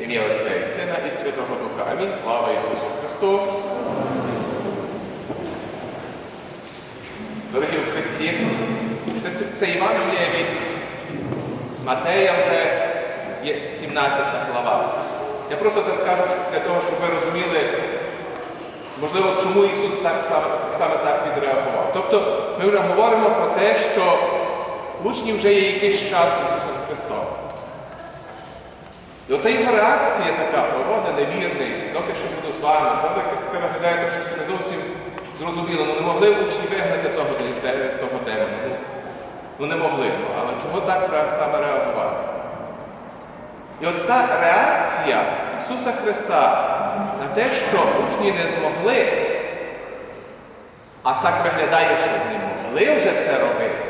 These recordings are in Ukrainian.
Ім'я Отця і Сина і Святого Духа. Амінь. Слава Ісусу Христу. Дорогі в Христі, це, це Євангеліє від Матея вже є 17 глава. Я просто це скажу для того, щоб ви розуміли, можливо, чому Ісус так саме, саме так відреагував. Тобто ми вже говоримо про те, що учні вже є якийсь час з Ісусом Христом. І ота його реакція така, порода невірний, доки що буду з вами, правда, якась така виглядає трошки не зовсім зрозуміло. Ну не могли учні вигнати того, того демона. Ну, Ну не могли, ну, але чого так саме реагувати? І от та реакція Ісуса Христа на те, що учні не змогли, а так виглядає, що не могли вже це робити.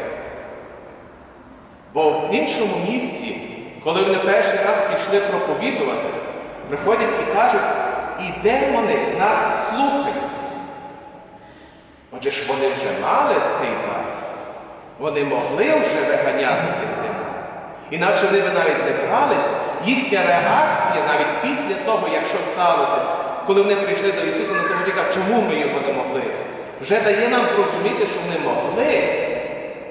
Бо в іншому місці, коли вони перший раз пішли проповідувати, приходять і кажуть, і демони нас слухають. Отже ж вони вже мали цей дар. Вони могли вже виганяти тих демонів. Інакше вони б навіть не бралися. Їхня реакція навіть після того, як що сталося, коли вони прийшли до Ісуса на самоті, чому ми його не могли? Вже дає нам зрозуміти, що вони могли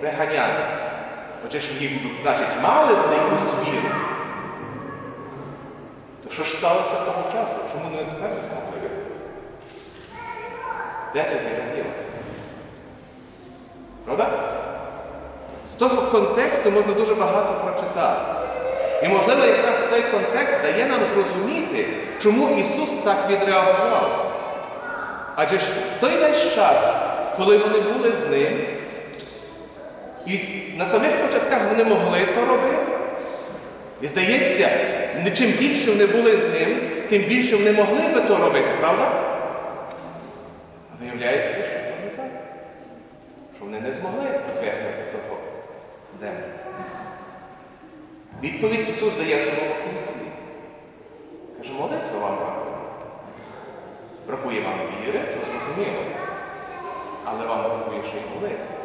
виганяти. Отже ж їх, значить, мали в якусь віру. То що ж сталося того часу? Чому не тепер не? Де ти вірилася? Правда? З того контексту можна дуже багато прочитати. І, можливо, якраз той контекст дає нам зрозуміти, чому Ісус так відреагував. Адже ж в той весь час, коли вони були з ним, на самих початках вони могли то робити. І здається, чим більше вони були з ним, тим більше вони могли би то робити, правда? А виявляється, що то не так. Що вони не змогли вигнати того демона. Відповідь Ісус дає самому кінці. Каже, молитва вам бракує. Бракує вам віри, то зрозуміло. Але вам бракує ще й молитви.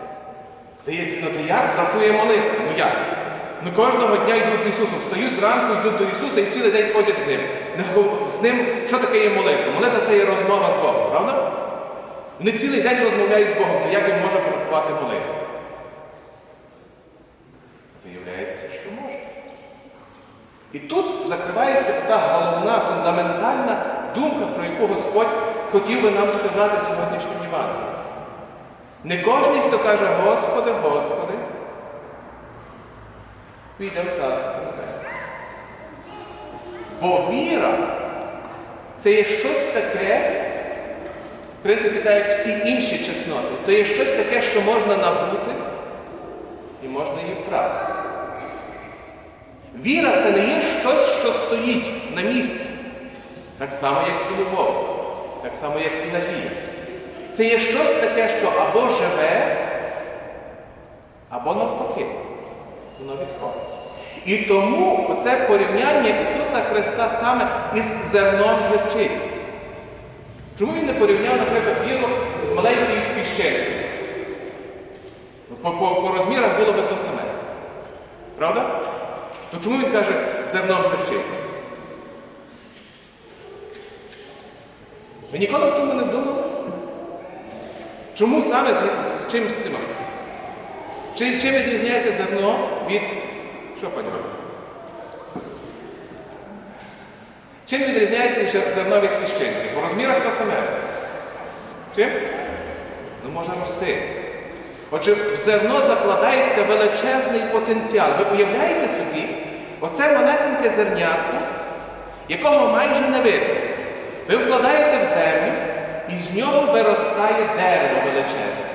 Здається, ну то як бракує молитви? Ну як? Ну кожного дня йдуть з Ісусом, встають зранку, йдуть до Ісуса і цілий день ходять з ним. З ним, що таке є молитва? Молитва це є розмова з Богом, правда? Вони цілий день розмовляють з Богом, то як він може бракувати молитву? Виявляється, що може. І тут закривається та головна, фундаментальна думка, про яку Господь хотів би нам сказати сьогоднішнім Євангелієм. Не кожен, хто каже Господи, Господи, війде в Царство Небесне. Бо віра це є щось таке, в принципі, так як всі інші чесноти, то є щось таке, що можна набути і можна її втратити. Віра це не є щось, що стоїть на місці. Так само, як і любов, так само, як і надія. Це є щось таке, що або живе, або навпаки. Воно відходить. І тому оце порівняння Ісуса Христа саме із зерном гірчиці. Чому він не порівняв, наприклад, віру з маленькою піщинкою? По, по, по розмірах було би то саме. Правда? То чому він каже зерном гірчиці? Ви ніколи в тому не вдумалися? Чому саме з, чим цим? Чим, чим відрізняється зерно від. Що пані? Чим відрізняється зерно від піщинки? По розмірах то саме. Чим? Ну може рости. Отже, в зерно закладається величезний потенціал. Ви уявляєте собі, оце малесеньке зернятко, якого майже не видно. Ви вкладаєте в землю, з нього виростає дерево величезне.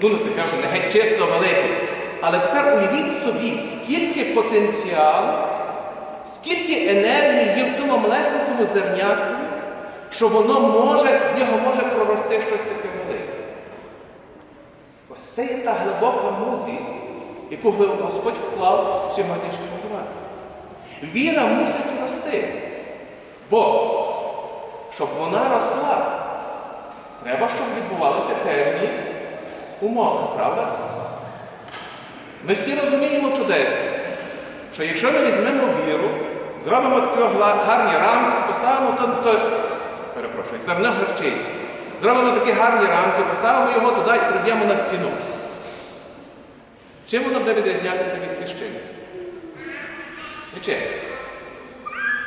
Ну, не таке не геть чисто велике. Але тепер уявіть собі, скільки потенціалу, скільки енергії є в тому малесенькому зернятку, що воно може, з нього може прорости щось таке велике. Ось це є та глибока мудрість, яку Господь вклав в сьогоднішнє Євангеліє. Віра мусить рости. Бо, щоб вона росла, треба, щоб відбувалися певні умови, правда? Ми всі розуміємо чудесно, що якщо ми візьмемо віру Зробимо такі гарні рамці, поставимо то, то перепрошую, зерно горчиці. Зробимо такі гарні рамці, поставимо його туди і приб'ємо на стіну. Чим воно буде відрізнятися від піщини? Нічим.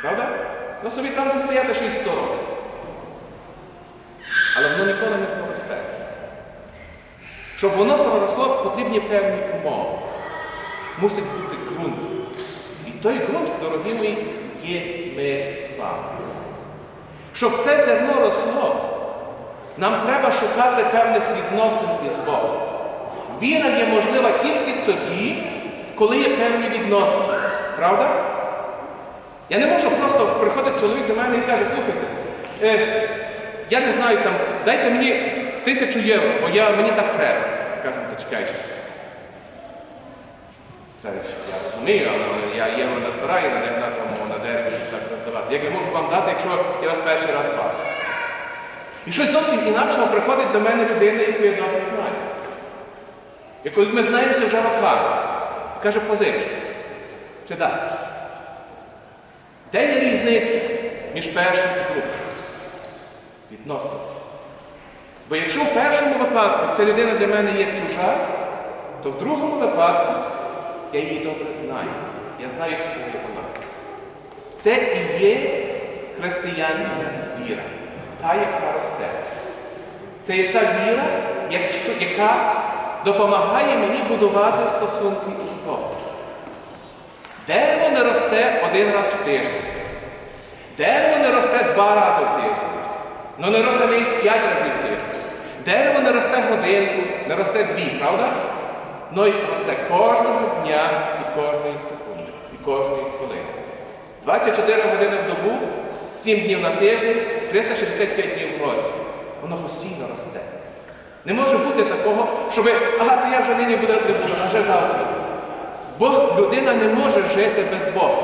Правда? Ну собі там буде стояти 6 років. Але воно ніколи не проросте. Щоб воно проросло, потрібні певні умови. Мусить бути ґрунт. І той ґрунт, дорогі мої, є ми з вами. Щоб це зерно росло, нам треба шукати певних відносин із Богом. Віра є можлива тільки тоді, коли є певні відносини. Правда? Я не можу просто приходить чоловік до мене і каже, слухайте, е, я не знаю там, дайте мені тисячу євро, бо я, мені так треба. Кажу, «Ну, та. Я розумію, але я євро не збираю на, на, тому, на дереві, щоб так роздавати. Як я можу вам дати, якщо я вас перший раз бачу? І щось зовсім інакшого приходить до мене людина, яку я добре знаю. І ми знаємося вже роками, каже, позич. Чи так? Де є різниця між першим і другим? Відносно. Бо якщо в першому випадку ця людина для мене є чужа, то в другому випадку я її добре знаю. Я знаю, хто вона. Це і є християнська віра, та, яка росте. Це є та віра, якщо, яка допомагає мені будувати стосунки із Богом. Дерево не росте один раз в тиждень. Дерево не росте два рази в тиждень. Ну не росте навіть п'ять разів в тиждень. Дерево не росте годинку, не росте дві, правда? Ну і росте кожного дня і кожної секунди, і кожної хвилини. 24 години в добу, 7 днів на тиждень, 365 днів в році. Воно постійно росте. Не може бути такого, щоб, ага, то я вже нині буду, не буду, а вже завтра. Бо людина не може жити без Бога.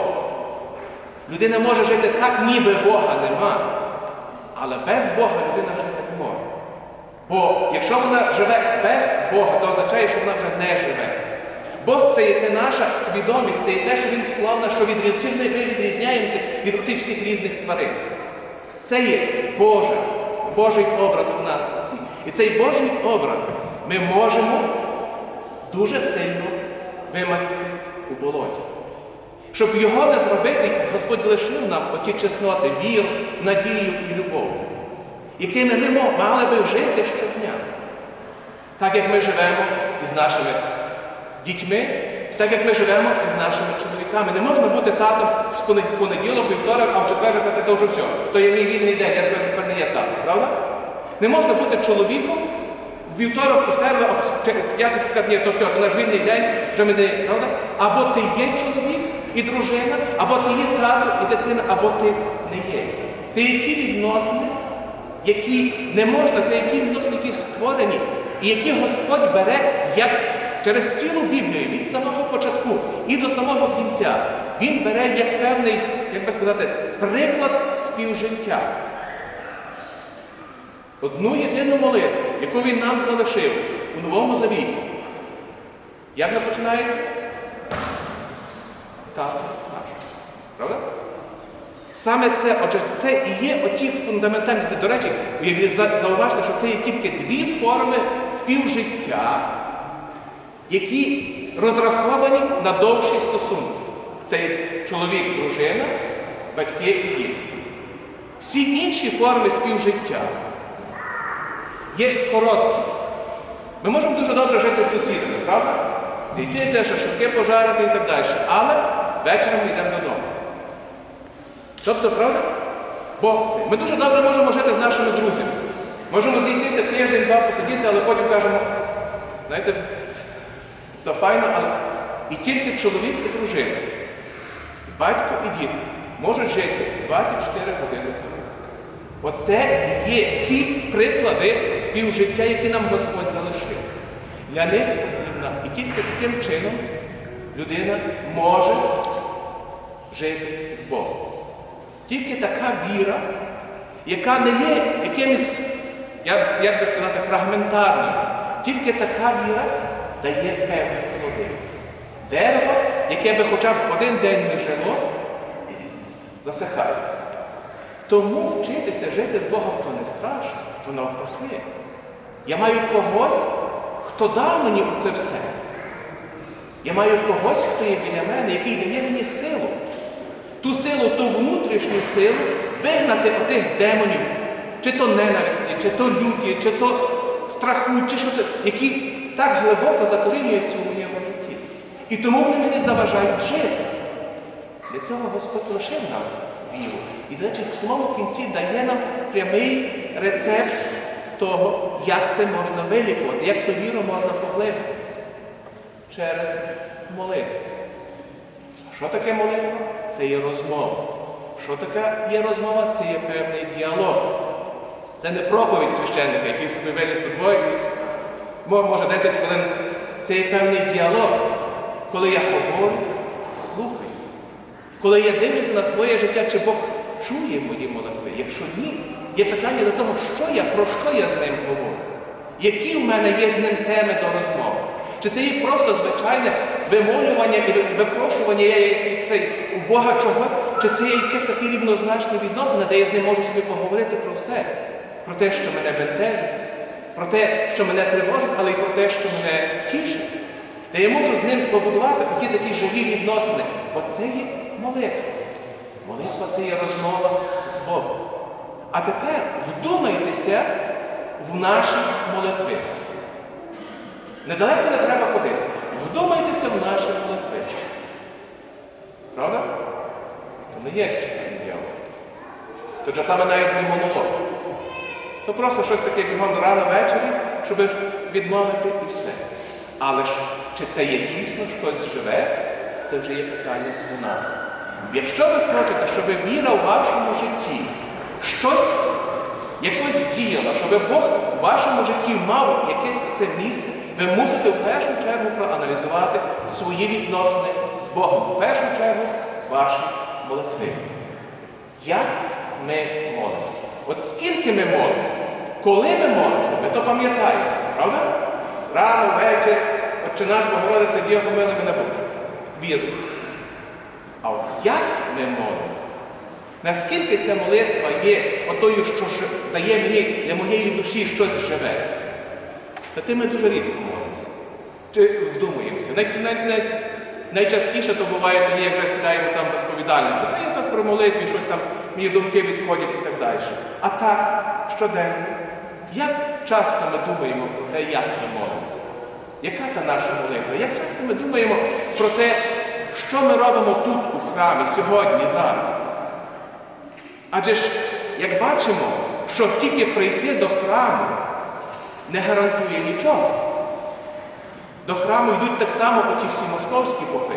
Людина може жити так, ніби Бога нема. Але без Бога людина жити не може. Бо якщо вона живе без Бога, то означає, що вона вже не живе. Бог це є те наша свідомість, це є те, що Він вклав на що відріз... чим ми відрізняємося від тих всіх різних тварин. Це є Божа, Божий образ в нас усіх. І цей Божий образ ми можемо дуже сильно вимастити у болоті. Щоб його не зробити, Господь лишив нам оті чесноти, віру, надію і любов, якими ми мали би жити щодня. Так як ми живемо із нашими дітьми, так як ми живемо із нашими чоловіками. Не можна бути татом в понеділок, вівторок, а в четвер казати, то вже все. То є мій вільний день, я тебе тепер не є татом, правда? Не можна бути чоловіком, вівторок у середу, а в п'ятницю сказати, ні, то все, то наш вільний день, вже ми не правда? Або ти є чоловік і дружина, або ти є тато і дитина, або ти не є. Це ті відносини, які не можна, це ті відносини, які створені, і які Господь бере як через цілу Біблію від самого початку і до самого кінця. Він бере як певний, як би сказати, приклад співжиття. Одну єдину молитву, яку він нам залишив у Новому Завіті. Як вона починається? Тато наш. Правда? Саме це, отже, це і є оті фундаментальні, це, до речі, зауважте, що це є тільки дві форми співжиття, які розраховані на довші стосунки. Це чоловік, дружина, батьки і діти. Всі інші форми співжиття є короткі. Ми можемо дуже добре жити з сусідами, правда? Зійтися, шашлики пожарити і так далі. Але вечором ми йдемо додому. Тобто, правда? Бо ми дуже добре можемо жити з нашими друзями. Можемо зійтися тиждень-два посидіти, але потім кажемо, знаєте, то файно, але і тільки чоловік і дружина, батько і діти можуть жити 24 години. Оце є ті приклади співжиття, які нам Господь залишив. Для них потрібна і тільки таким чином людина може жити з Богом. Тільки така віра, яка не є якимось, як, би сказати, фрагментарною, тільки така віра дає певні плоди. Дерево, яке би хоча б один день не жило, засихає. Тому вчитися жити з Богом то не страшно, то навпаки. Я маю когось, хто дав мені оце все. Я маю когось, хто є біля мене, який дає мені силу. Ту силу, ту внутрішню силу вигнати отих демонів, чи то ненависті, чи то люті, чи то страху, чи що які так глибоко закорінюються у моєму житті. І тому вони мені заважають жити. Для цього Господь лишив нам віру. І, до речі, в самому кінці дає нам прямий рецепт того, як те можна вилікувати, як ту віру можна поглибити через молитву. Що таке молитва? Це є розмова. Що таке є розмова? Це є певний діалог. Це не проповідь священника, який собі виліз тут двоє, може 10 хвилин. Це є певний діалог, коли я говорю, слухаю. Коли я дивлюся на своє життя, чи Бог чує мої молитви? Якщо ні, є питання до того, що я, про що я з ним говорю. Які в мене є з ним теми до розмови? Чи це є просто звичайне вимолювання і випрошування я цей, в Бога чогось, чи це є якесь таке рівнозначне відносини, де я з ним можу собі поговорити про все, про те, що мене бентежить, про те, що мене тривожить, але й про те, що мене тішить. Де я можу з ним побудувати такі такі живі відносини. Оце є молитва. Молитва це є розмова з Богом. А тепер вдумайтеся в наші молитви. Недалеко не треба ходити. Вдумайтеся в наші молитви. Правда? То не є часами діалог. То часами навіть не монолог. То просто щось таке бігом рано ввечері, щоб відмовити і все. Але ж чи це є дійсно щось живе, це вже є питання до нас. Якщо ви хочете, щоб віра в вашому житті щось якось діяла, щоб Бог в вашому житті мав якесь це місце, ви мусите в першу чергу проаналізувати свої відносини з Богом. В першу чергу ваші молитви. Як ми молимося? От скільки ми молимося? Коли ми молимося, ми то пам'ятаємо, правда? Рано, ввечері, Отче наш Богородиця, Діва помили мене Боже. Вірно. А от як ми молимося? Наскільки ця молитва є отою, що дає мені для моєї душі щось живе? Та тим ми дуже рідко молимося. Чи вдумуємося? Най, най, най, найчастіше то буває тоді, як вже сідаємо там до сповідальниці. Та я так про молитві, щось там, мені думки відходять і так далі. А так, щоденно, як часто ми думаємо про те, як ми молимося? Яка та наша молитва? Як часто ми думаємо про те, що ми робимо тут у храмі сьогодні, зараз? Адже ж, як бачимо, що тільки прийти до храму не гарантує нічого. До храму йдуть так само, оті всі московські попи,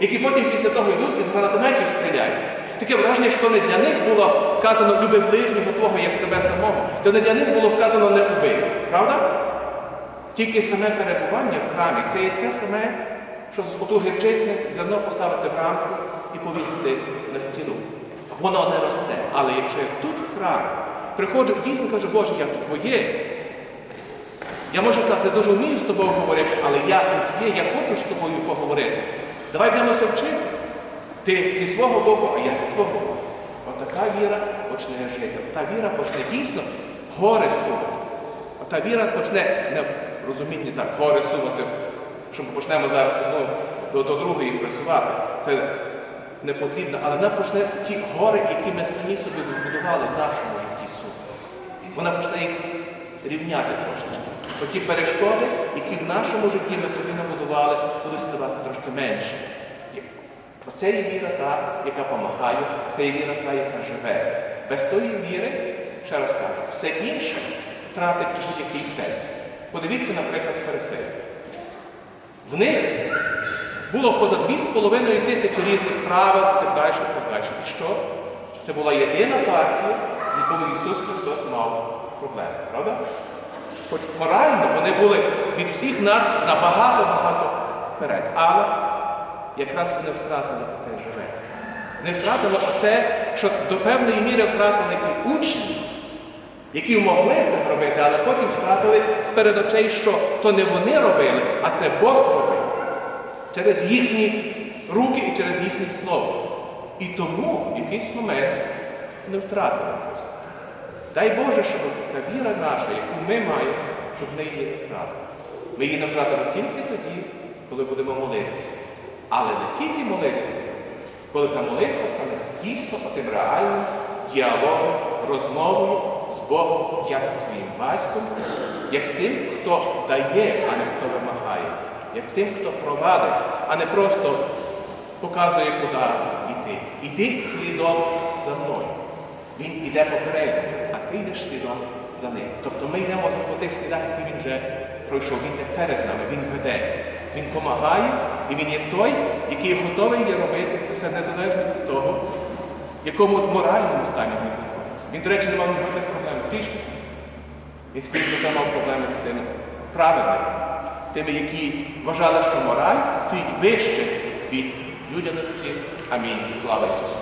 які потім після того йдуть і з гранатометів стріляють. Таке враження, що не для них було сказано люби ближнього твого, як себе самого, то не для них було сказано не убий. Правда? Тільки саме перебування в храмі це є те саме, що оту гірчицник зерно поставити в рамку і повісити на стіну. Воно не росте. Але якщо я тут в храмі приходжу і дійсно кажу, Боже, я тут твоє. Я може так не дуже вмію з тобою говорити, але я тут є, я хочу з тобою поговорити. Давай будемося вчити. Ти зі свого боку, а я зі свого боку. Отака віра почне жити. Та віра почне дійсно гори сувати. Ота віра почне не в так, гори сувати, що ми почнемо зараз ну, до, до другої працювати. Це не потрібно, але вона почне ті гори, які ми самі собі вибудували в нашому житті сувати. Вона почне їх рівняти трошечки. Оті перешкоди, які в нашому житті ми собі набудували, будуть ставати трошки менше. Оце є віра та, яка допомагає, це є віра та, яка живе. Без тої віри, ще раз кажу, все інше втратить будь-який сенс. Подивіться, наприклад, фарисеїв. В них було поза 2,5 тисячі різних правил, так далі, так далі. Що? Це була єдина партія, з якою Ісус Христос мав проблеми, правда? Хоч морально вони були від всіх нас набагато-багато вперед. Але якраз вони втратили те живе. Не втратили оце, що до певної міри втратили і учні, які могли це зробити, але потім втратили з перед очей, що то не вони робили, а це Бог робив через їхні руки і через їхнє слово. І тому в якийсь момент не втратили це все. Дай Боже, щоб та віра наша, яку ми маємо, щоб ми її не втратили. Ми її не втратимо тільки тоді, коли будемо молитися. Але не тільки молитися, коли та молитва стане дійсно тим реальним діалогом, розмовою з Богом, як своїм батьком, як з тим, хто дає, а не хто вимагає, як тим, хто провадить, а не просто показує, куди йти. Іди слідом за мною. Він іде попередньо, а ти йдеш слідом за ним. Тобто ми йдемо по тих слідах, які він вже пройшов. Він йде перед нами, він веде, він допомагає, і він є той, який готовий є робити це все незалежно від того, в якому моральному стані ми знаходимося. Він, до речі, не мав жодних проблем з грішниками. Він скоріше мав проблеми з тими праведними, тими, які вважали, що мораль стоїть вище від людяності. Амінь. Слава Ісусу.